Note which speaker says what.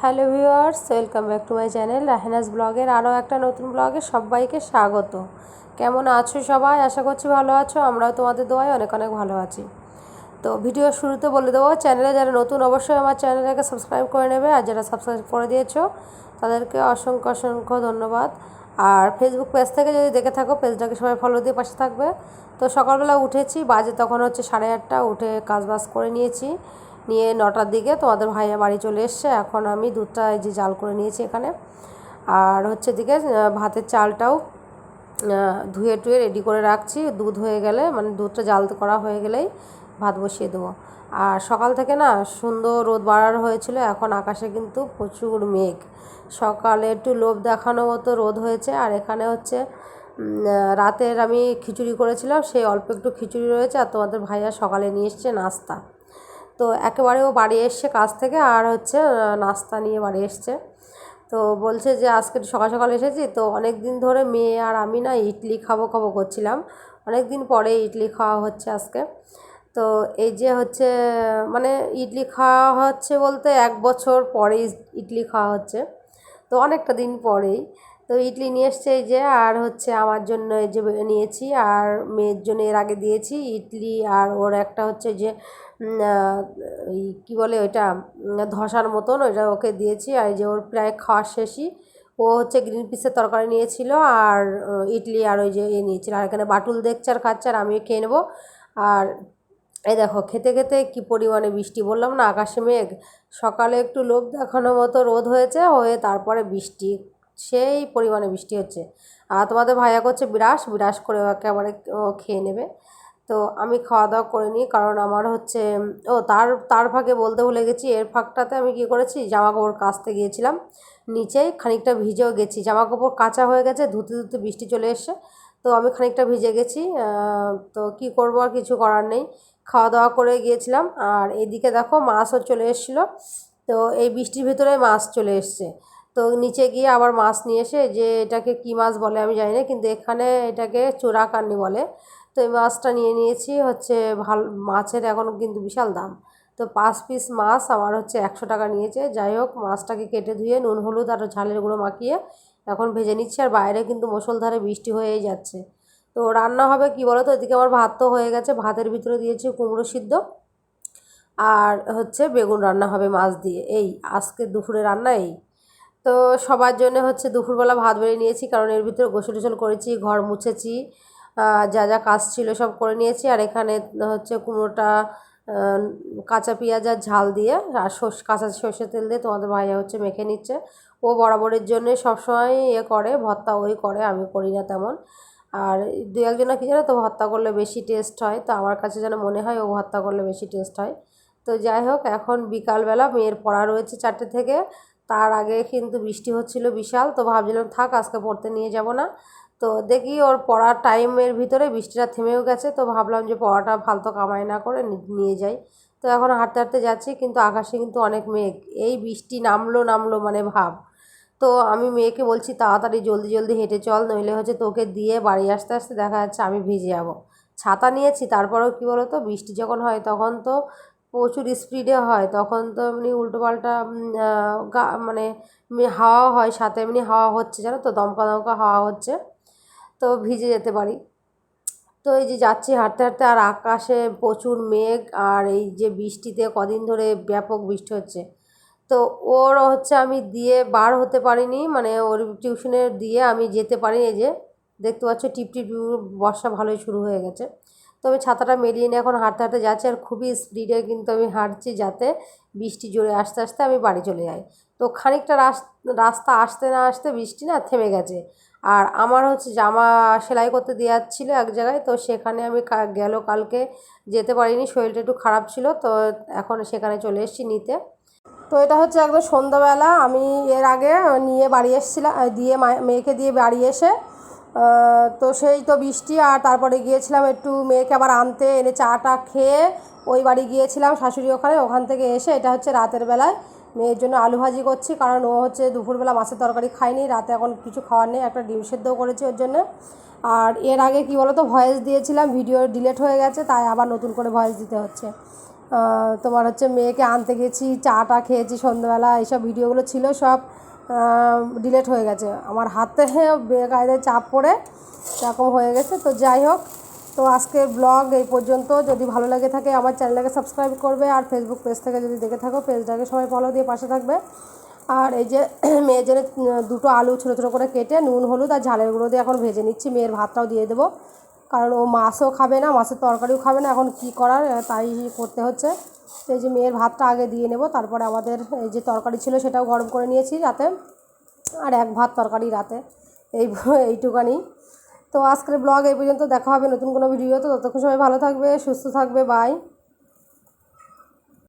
Speaker 1: Hello viewers, welcome back to my channel Rahenas ব্লগের আরও একটা নতুন ব্লগে সবাইকে স্বাগত। কেমন আছো সবাই? আশা করছি ভালো আছো, আমরাও তোমাদের দোয়ায় অনেক অনেক ভালো আছি। তো ভিডিও শুরুতে বলে দেবো, চ্যানেলে যারা নতুন অবশ্যই আমার চ্যানেলটাকে সাবস্ক্রাইব করে নেবে, আর যারা সাবস্ক্রাইব করে দিয়েছ, তাদেরকে অসংখ্য অসংখ্য ধন্যবাদ। আর ফেসবুক পেজ থেকে যদি দেখে থাকো পেজটাকে সবাই ফলো দিয়ে পাশে থাকবে। তো সকালবেলা উঠেছি, বাজে তখন হচ্ছে সাড়ে আটটা, উঠে কাজবাজ করে নিয়েছি। নিয়ে নটার দিকে তোমাদের ভাইয়া বাড়ি চলে এসছে। এখন আমি দুধটা এই যে জাল করে নিয়েছি এখানে। আর হচ্ছে দিকে ভাতের চালটাও ধুয়ে টুয়ে রেডি করে রাখছি। দুধ হয়ে গেলে মানে দুধটা জাল করা হয়ে গেলেই ভাত বসিয়ে দেবো। আর সকাল থেকে না, সুন্দর রোদ বাড়ার হয়েছিল। এখন আকাশে কিন্তু প্রচুর মেঘ। সকালে একটু লোভ দেখানো মতো রোদ হয়েছে। আর এখানে হচ্ছে রাতের আমি খিচুড়ি করেছিলাম। সেই অল্প একটু খিচুড়ি রয়েছে। আর তোমাদের ভাইয়া সকালে নিয়ে এসছে নাস্তা। তো একেবারে ও বাড়ি এসছে কাজ থেকে আর হচ্ছে নাস্তা নিয়ে বাড়ি এসছে। তো বলছে যে, আজকে সকাল সকাল এসেছি, তো অনেক দিন ধরে মেয়ে আর আমি না ইডলি খাব খাব করছিলাম। অনেক দিন পরে ইডলি খাওয়া হচ্ছে আজকে। তো এই যে হচ্ছে মানে ইডলি খাওয়া হচ্ছে বলতে এক বছর পরেই ইডলি খাওয়া হচ্ছে। তো অনেকটা দিন পরেই। তো ইডলি নিয়ে এসছে এই যে, আর হচ্ছে আমার জন্য এই যে নিয়েছি, আর মেয়ের জন্য এর আগে দিয়েছি ইডলি, আর ওর একটা হচ্ছে যে ওই কী বলে ওইটা ধসার মতন ওইটা ওকে দিয়েছি, আর যে ওর প্রায় খাওয়া শেষই। ও হচ্ছে গ্রিন পিসের তরকারি নিয়েছিল, আর ইডলি আর ওই যে এ নিয়েছিল, আর এখানে বাটুল দেখছে আর খাচ্ছে, আর আমিও খেয়ে নেব। আর এই দেখো, খেতে খেতে কি পরিমাণে বৃষ্টি বললাম না, আকাশে মেঘ। সকালে একটু লোভ দেখানো মতো রোদ হয়েছে, হয়ে তারপরে বৃষ্টি। সেই পরিমাণে বৃষ্টি হচ্ছে। আর তোমাদের ভাইয়া করছে বিরাস বিরাস করে একেবারে খেয়ে নেবে। তো আমি খাওয়া দাওয়া করে নিই, কারণ আমার হচ্ছে, ও তার তার ফাঁকে বলতে ভুলে গেছি, এর ফাঁকটাতে আমি কী করেছি জামা কাপড় কাচতে গিয়েছিলাম। নিচেই খানিকটা ভিজেও গেছি। জামা কাপড় কাঁচা হয়ে গেছে, ধুতে ধুতে বৃষ্টি চলে এসছে। তো আমি খানিকটা ভিজে গেছি তো কি করব আর কিছু করার নেই। খাওয়া দাওয়া করে গিয়েছিলাম, আর এদিকে দেখো মাছও চলে এসেছিল। তো এই বৃষ্টির ভিতরে মাছ চলে এসছে। তো নিচে গিয়ে আবার মাছ নিয়ে এসে যে এটাকে কী মাছ বলে আমি জানি না, কিন্তু এখানে এটাকে চোরা চোরাকান্নি বলে। তো এই মাছটা নিয়ে নিয়েছি, হচ্ছে ভালো, মাছের এখন কিন্তু বিশাল দাম। তো পাঁচ পিস মাছ আমার হচ্ছে একশো টাকা নিয়েছে। যাই হোক, মাছটাকে কেটে ধুয়ে নুন, হলুদ আর ঝালের গুঁড়ো মাখিয়ে এখন ভেজে নিচ্ছি। আর বাইরে কিন্তু মুসলধারে বৃষ্টি হয়েই যাচ্ছে। তো রান্না হবে কি বলো তো এদিকে আমার ভাত তো হয়ে গেছে। ভাতের ভিতরে দিয়েছি কুমড়ো সিদ্ধ। আর হচ্ছে বেগুন রান্না হবে মাছ দিয়ে। এই আজকে দুপুরে রান্না এই। তো সবার জন্য হচ্ছে দুপুরবেলা ভাত বেড়ে নিয়েছি, কারণ এর ভিতরে গোসল টোসল করেছি, ঘর মুছেছি যা যা কাজ ছিল সব করে নিয়েছি, আর এখানে হচ্ছে কুমড়োটা কাঁচা পেঁয়াজ আর ঝাল দিয়ে, আর সর্ষে, কাঁচা সর্ষের তেল দিয়ে তোমাদের ভাইয়া হচ্ছে মেখে নিচ্ছে। ও বরাবরের জন্য সবসময় ইয়ে করে, ভর্তা ওই করে, আমি করি না তেমন। আর দু একজনা কী জানো তো, ভর্তা করলে বেশি টেস্ট হয়, তো আমার কাছে যেন মনে হয় ও ভর্তা করলে বেশি টেস্ট হয়। তো যাই হোক, এখন বিকালবেলা মেয়ের পড়া রয়েছে চারটে থেকে তার আগে কিন্তু বৃষ্টি হচ্ছিল বিশাল, তো ভাবছিলাম থাক আজকে পড়তে নিয়ে যাব না। তো দেখি ওর পড়ার টাইমের ভিতরে বৃষ্টিটা থেমেও গেছে, তো ভাবলাম যে পড়াটা ফালতু কামাই না করে নিয়ে যাই। তো এখন হাঁটতে হাঁটতে যাচ্ছি, কিন্তু আকাশে কিন্তু অনেক মেঘ, এই বৃষ্টি নামলো নামলো মানে ভাব। তো আমি মেয়েকে বলছি, তাড়াতাড়ি জলদি জলদি হেঁটে চল, নইলে হচ্ছে তোকে দিয়ে বাড়ি আসতে আসতে দেখা যাচ্ছে আমি ভিজে যাব। ছাতা নিয়েছি, তারপরেও কী বলো তো বৃষ্টি যখন হয় তখন তো প্রচুর স্পিডে হয়, তখন তো এমনি উল্টোপাল্টা গা মানে হাওয়া হয়, সাথে এমনি হাওয়া হচ্ছে, জানো তো? দমকা দমকা হাওয়া হচ্ছে, তো ভিজে যেতে পারি। তো এই যে যাচ্ছি হাঁটতে হাঁটতে, আর আকাশে প্রচুর মেঘ, আর এই যে বৃষ্টিতে কদিন ধরে ব্যাপক বৃষ্টি হচ্ছে। তো ওর হচ্ছে আমি দিয়ে বার হতে পারিনি মানে ওর টিউশনে দিয়ে আমি যেতে পারিনি যে, দেখতে পাচ্ছ টিপ টিপ বর্ষা ভালোই শুরু হয়ে গেছে। তো আমি ছাতাটা মেলিয়ে নিয়ে এখন হাঁটতে হাঁটতে যাচ্ছি আর খুবই স্পিডে কিন্তু আমি হাঁটছি যাতে বৃষ্টি জোরে আসতে আসতে আমি বাড়ি চলে যাই। তো খানিকটা রাস্তা আসতে না আসতে বৃষ্টি না থেমে গেছে। আর আমার হচ্ছে জামা সেলাই করতে দেওয়ার ছিল এক জায়গায়, তো সেখানে আমি গেল কালকে যেতে পারিনি, শরীরটা একটু খারাপ ছিল, তো এখন সেখানে চলে এসেছি নিতে। তো এটা হচ্ছে একদম সন্ধ্যাবেলা, আমি এর আগে নিয়ে বাড়ি এসেছিলাম, দিয়ে মেয়েকে দিয়ে বাড়ি এসে তো সেই তো বৃষ্টি, আর তারপরে গিয়েছিলাম একটু মেয়েকে আবার আনতে, এনে চাটা খেয়ে ওই বাড়ি গিয়েছিলাম শাশুড়ি ওখানে, ওখান থেকে এসে এটা হচ্ছে রাতের বেলায় মেয়ের জন্য আলু ভাজি করছি, কারণ ও হচ্ছে দুপুরবেলা মাছের তরকারি খায়নি, রাতে এখন কিছু খাওয়ার নেই, একটা ডিম সেদ্ধও করেছি ওর জন্য। আর এর আগে কি বলতো, ভয়েস দিয়েছিলাম, ভিডিও ডিলেট হয়ে গেছে, তাই আবার নতুন করে ভয়েস দিতে হচ্ছে।
Speaker 2: তোমার হচ্ছে মেয়েকে আনতে গেছি, চাটা খেয়েছি সন্ধ্যাবেলা, এইসব ভিডিওগুলো ছিল সব। ডিলেট হয়ে গেছে। আমার হাতে বেকায়দায় চাপ পড়ে এরকম হয়ে গেছে। তো যাই হোক, তো আজকের ব্লগ এই পর্যন্ত। যদি ভালো লাগে থাকে, আমার চ্যানেলটাকে সাবস্ক্রাইব করবে আর ফেসবুক পেজ থেকে যদি দেখে থাকো পেজটাকে সবাই ফলো দিয়ে পাশে থাকবে। আর এই যে মেয়ের জন্য দুটো আলু ছোটো ছোটো করে কেটে নুন, হলুদ আর ঝালের গুঁড়ো দিয়ে এখন ভেজে নিচ্ছি। মেয়ের ভাতটাও দিয়ে দেবো। কারণ ও মাছও খাবে না, মাছের তরকারিও খাবে না। এখন কি করার, তাই করতে হচ্ছে। এই যে মেয়ের ভাতটা আগে দিয়ে নেব, তারপরে আমাদের এই যে তরকারি ছিল সেটাও গরম করে নিয়েছি রাতে, আর এক ভাত তরকারি রাতে, এই এইটুকানি। তো আজকের ব্লগ এই পর্যন্ত, দেখা হবে নতুন কোনো ভিডিও তো ততক্ষণ সবাই ভালো থাকবে, সুস্থ থাকবে বাই